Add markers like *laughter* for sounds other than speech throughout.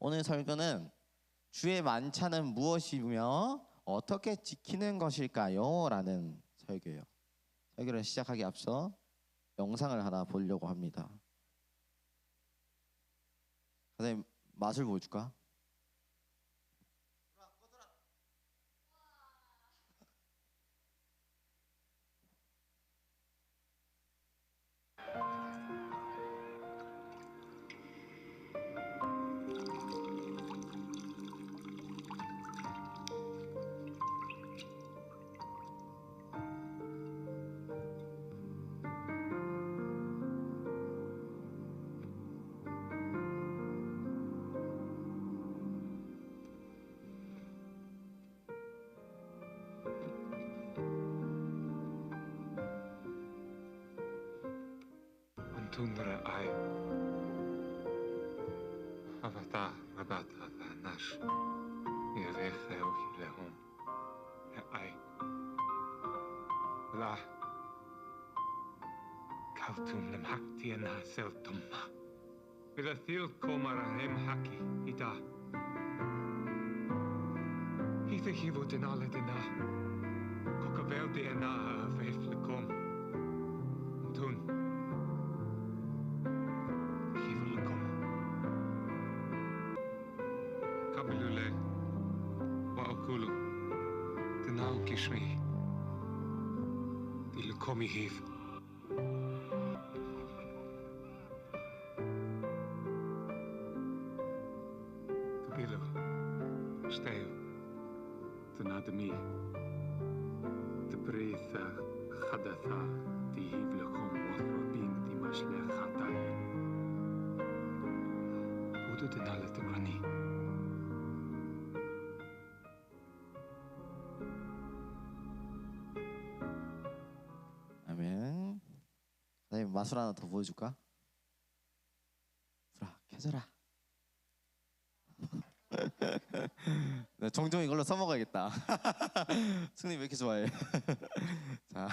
오늘 설교는 주의 만찬은 무엇이며 어떻게 지키는 것일까요? 라는 설교예요. 설교를 시작하기 앞서 영상을 하나 보려고 합니다. 선생님 맛을 보여줄까? тундра ай. Авата рабата ванаш. Ирехе ухилехом. Ай. Ла. Kaltum lemhakti enasel tumma. Vilathil komara hemhaki ida. Hithe hivu denale dena. Kokavel de enaha. Kabilule Waokulu Tenau Kishmi Ilukomi Hiv. Tupilo Steu Tenadami Tupritha Hadatha Tihib Lakom Wakrobin Timashlechatai Udu Tenala Tukrani. 마술 하나 더 보여줄까? 불아 켜져라. *laughs* 네, 종종 이걸로 써먹어야겠다. *laughs* 승리 왜 이렇게 좋아해? *laughs* 자,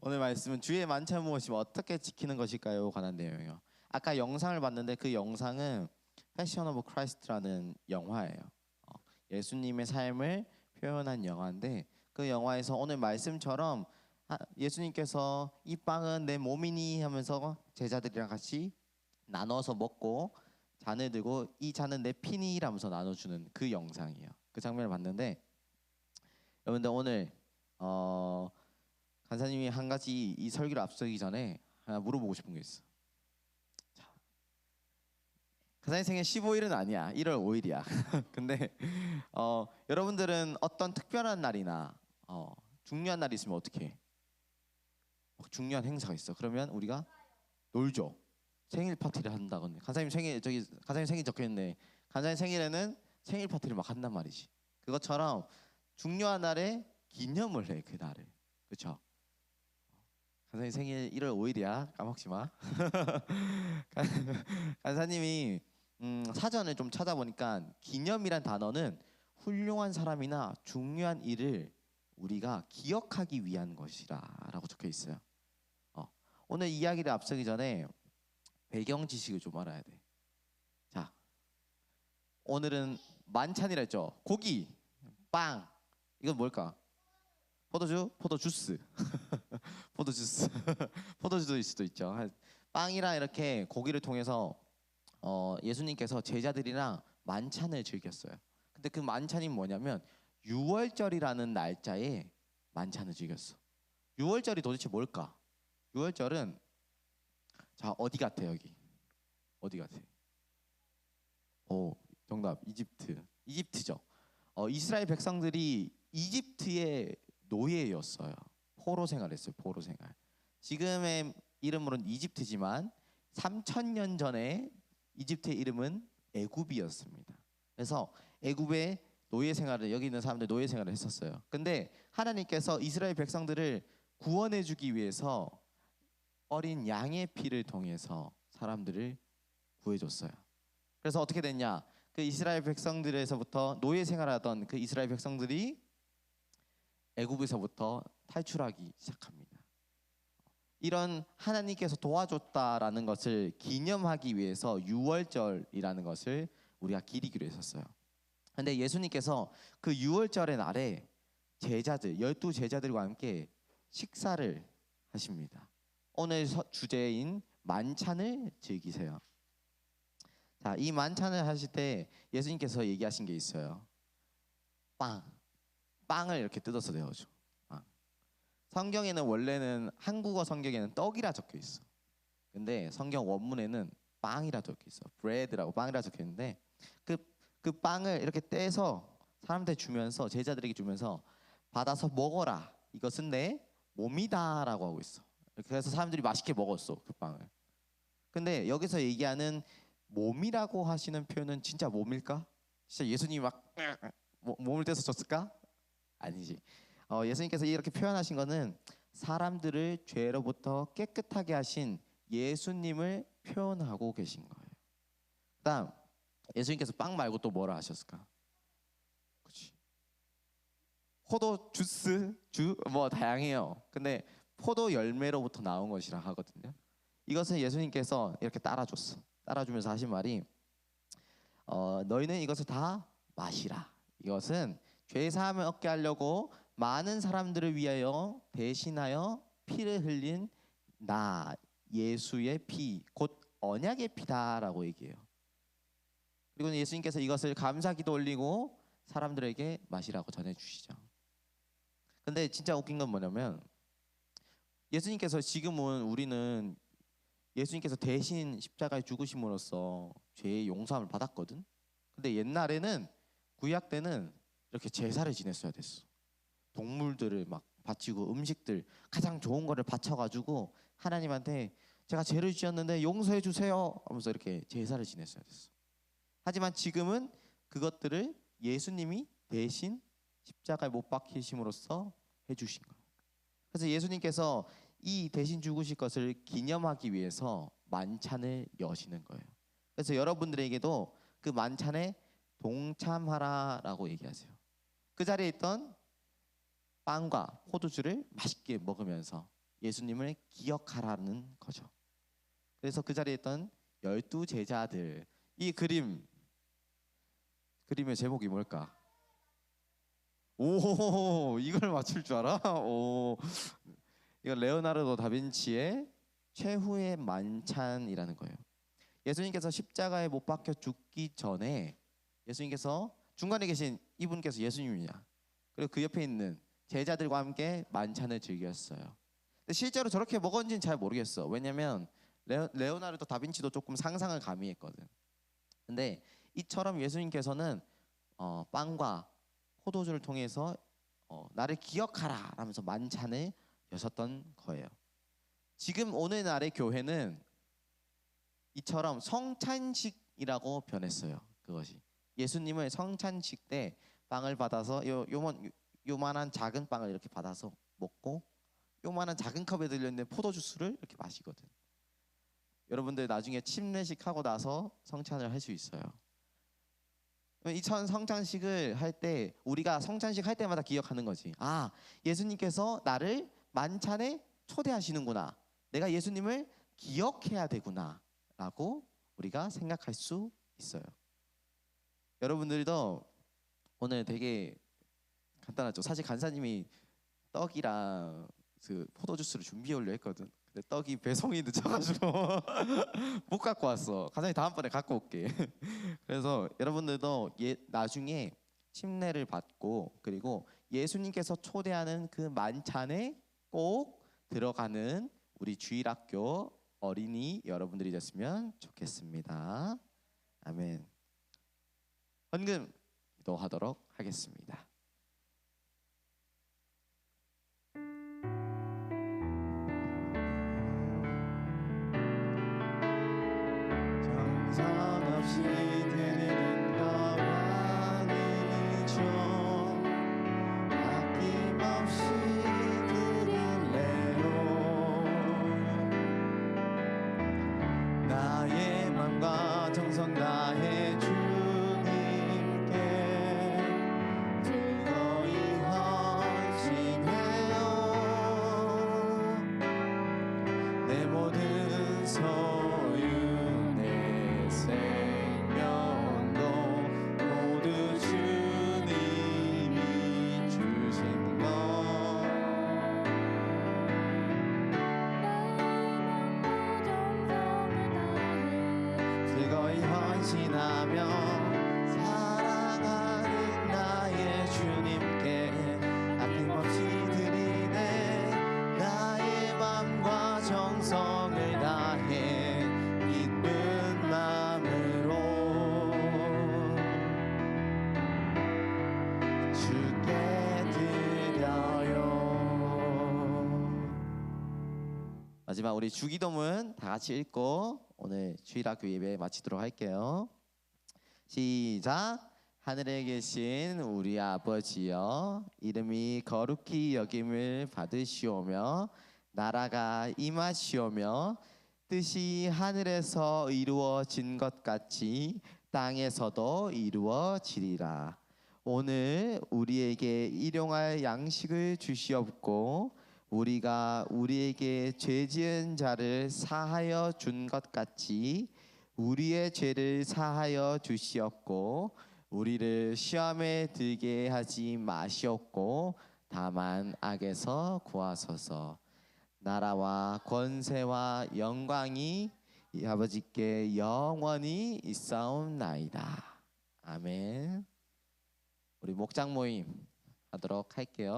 오늘 말씀은 주의 만찬 무엇이 어떻게 지키는 것일까요? 관한 내용이에요. 아까 영상을 봤는데 그 영상은 패션 오브 크라이스트라는 영화예요. 어, 예수님의 삶을 표현한 영화인데 그 영화에서 오늘 말씀처럼 아, 예수님께서 이 빵은 내 몸이니 하면서 제자들이랑 같이 나눠서 먹고 잔을 들고 이 잔은 내 피니 라면서 나눠주는 그 영상이에요. 그 장면을 봤는데 여러분들 오늘 어, 간사님이 한 가지 이 설교를 앞서기 전에 하나 물어보고 싶은 게 있어. 자, 간사님 생일 15일은 아니야. 1월 5일이야. *laughs* 근데 어, 여러분들은 어떤 특별한 날이나 어, 중요한 날이 있으면 어떻게 해? 막 중요한 행사가 있어. 그러면 우리가 놀죠. 생일 파티를 한다거나. 간사님 생일 저기 간사님 생일 적혀 있네. 간사님 생일에는 생일 파티를 막 한단 말이지. 그것처럼 중요한 날에 기념을 해 그 날을. 그렇죠? 간사님 생일 1월 5일이야. 까먹지 마. *laughs* 간- 간사님이 음, 사전을 좀 찾아보니까 기념이란 단어는 훌륭한 사람이나 중요한 일을 우리가 기억하기 위한 것이라라고 적혀 있어요. 어, 오늘 이야기를 앞서기 전에 배경 지식을 좀 알아야 돼. 자, 오늘은 만찬이라 했죠. 고기, 빵, 이건 뭘까? 포도주, 포도 주스, *laughs* 포도 주스, *laughs* 포도주스일 수도 있죠. 빵이랑 이렇게 고기를 통해서 어, 예수님께서 제자들이랑 만찬을 즐겼어요. 근데 그 만찬이 뭐냐면 유월절이라는 날짜에 만찬을 즐겼어. 유월절이 도대체 뭘까? 유월절은 자 어디 같아 여기? 어디 같아? 오 정답 이집트. 이집트죠. 어, 이스라엘 백성들이 이집트의 노예였어요. 포로 생활했어요. 포로 생활. 지금의 이름으로는 이집트지만 3천 년 전에 이집트의 이름은 애굽이었습니다. 그래서 애굽의 노예 생활을 여기 있는 사람들 노예 생활을 했었어요. 근데 하나님께서 이스라엘 백성들을 구원해 주기 위해서 어린 양의 피를 통해서 사람들을 구해 줬어요. 그래서 어떻게 됐냐? 그 이스라엘 백성들에서부터 노예 생활하던 그 이스라엘 백성들이 애굽에서부터 탈출하기 시작합니다. 이런 하나님께서 도와줬다라는 것을 기념하기 위해서 유월절이라는 것을 우리가 기리기로 했었어요. 근데 예수님께서 그 6월절의 날에 제자들 열두 제자들과 함께 식사를 하십니다. 오늘 서- 주제인 만찬을 즐기세요. 자, 이 만찬을 하실 때 예수님께서 얘기하신 게 있어요. 빵, 빵을 이렇게 뜯어서 내어줘. 빵. 성경에는 원래는 한국어 성경에는 떡이라 적혀 있어. 근데 성경 원문에는 빵이라 적혀 있어. bread라고 빵이라 적혀 있는데 그 그 빵을 이렇게 떼서 사람들 주면서 제자들에게 주면서 받아서 먹어라. 이것은 내 몸이다라고 하고 있어. 그래서 사람들이 맛있게 먹었어 그 빵을. 근데 여기서 얘기하는 몸이라고 하시는 표현은 진짜 몸일까? 진짜 예수님이 막 모- 몸을 떼서 줬을까? 아니지. 어, 예수님께서 이렇게 표현하신 거는 사람들을 죄로부터 깨끗하게 하신 예수님을 표현하고 계신 거예요. 그다음 예수님께서 빵 말고 또 뭐라 하셨을까? 그렇지. 포도 주스, 주 뭐 다양해요. 근데 포도 열매로부터 나온 것이라 하거든요. 이것은 예수님께서 이렇게 따라줬어. 따라주면서 하신 말이 어, 너희는 이것을 다 마시라. 이것은 죄 사함을 얻게 하려고 많은 사람들을 위하여 대신하여 피를 흘린 나 예수의 피, 곧 언약의 피다라고 얘기해요. 그리고 예수님께서 이것을 감사기도 올리고 사람들에게 마시라고 전해 주시죠. 근데 진짜 웃긴 건 뭐냐면 예수님께서 지금은 우리는 예수님께서 대신 십자가에 죽으심으로써 죄의 용서함을 받았거든. 근데 옛날에는 구약 때는 이렇게 제사를 지냈어야 됐어. 동물들을 막 바치고 음식들 가장 좋은 거를 바쳐 가지고 하나님한테 제가 죄를 지었는데 용서해 주세요 하면서 이렇게 제사를 지냈어야 됐어. 하지만 지금은 그것들을 예수님이 대신 십자가에 못 박히심으로써 해주신 거예요. 그래서 예수님께서 이 대신 죽으실 것을 기념하기 위해서 만찬을 여시는 거예요. 그래서 여러분들에게도 그 만찬에 동참하라라고 얘기하세요. 그 자리에 있던 빵과 포도주를 맛있게 먹으면서 예수님을 기억하라는 거죠. 그래서 그 자리에 있던 열두 제자들 이 그림 그림의 제목이 뭘까? 오 *laughs* 이걸 맞출 줄 알아? 오 이건 레오나르도 다빈치의 최후의 만찬이라는 거예요. 예수님께서 십자가에 못 박혀 죽기 전에 예수님께서 중간에 계신 이분께서 예수님이냐 그리고 그 옆에 있는 제자들과 함께 만찬을 즐겼어요. 근데 실제로 저렇게 먹었는지는 잘 모르겠어. 왜냐면 레오, 레오나르도 다빈치도 조금 상상을 가미했거든. 근데 이처럼 예수님께서는 어, 빵과 포도주를 통해서 어, 나를 기억하라 하면서 만찬을 여셨던 거예요. 지금 오늘날의 교회는 이처럼 성찬식이라고 변했어요. 그것이 예수님을 성찬식 때 빵을 받아서 요 요만 요만한 작은 빵을 이렇게 받아서 먹고 요만한 작은 컵에 들려 있는 포도 주스를 이렇게 마시거든. 여러분들 나중에 침례식 하고 나서 성찬을 할 수 있어요. 이천 성찬식을 할 때 우리가 성찬식 할 때마다 기억하는 거지. 아 예수님께서 나를 만찬에 초대하시는구나. 내가 예수님을 기억해야 되구나라고 우리가 생각할 수 있어요. 여러분들도 오늘 되게 간단하죠. 사실 간사님이 떡이랑 그 포도 주스를 준비해 오려 했거든. 근데 떡이 배송이 늦어가지고 *laughs* 못 갖고 왔어. 간사님 다음번에 갖고 올게. *laughs* 그래서 여러분들도 예, 나중에 침례를 받고 그리고 예수님께서 초대하는 그 만찬에 꼭 들어가는 우리 주일학교 어린이 여러분들이 됐으면 좋겠습니다. 아멘. 헌금 기도하도록 하겠습니다. 정 헌신하며 사랑하는 나의 주님께 아낌없이 드리네. 나의 마음과 정성을 다해 기쁜 마음으로 주께 드려요. 마지막 우리 주기도문 다 같이 읽고 오늘 주일학교 예배 마치도록 할게요. 시작. 하늘에 계신 우리 아버지여 이름이 거룩히 여김을 받으시오며 나라가 임하시오며 뜻이 하늘에서 이루어진 것 같이 땅에서도 이루어지리라. 오늘 우리에게 일용할 양식을 주시옵고 우리가 우리에게 죄 지은 자를 사하여 준 것 같이 우리의 죄를 사하여 주시옵고 우리를 시험에 들게 하지 마시옵고 다만 악에서 구하소서. 나라와 권세와 영광이 이 아버지께 영원히 있사옵나이다. 아멘. 우리 목장 모임 하도록 할게요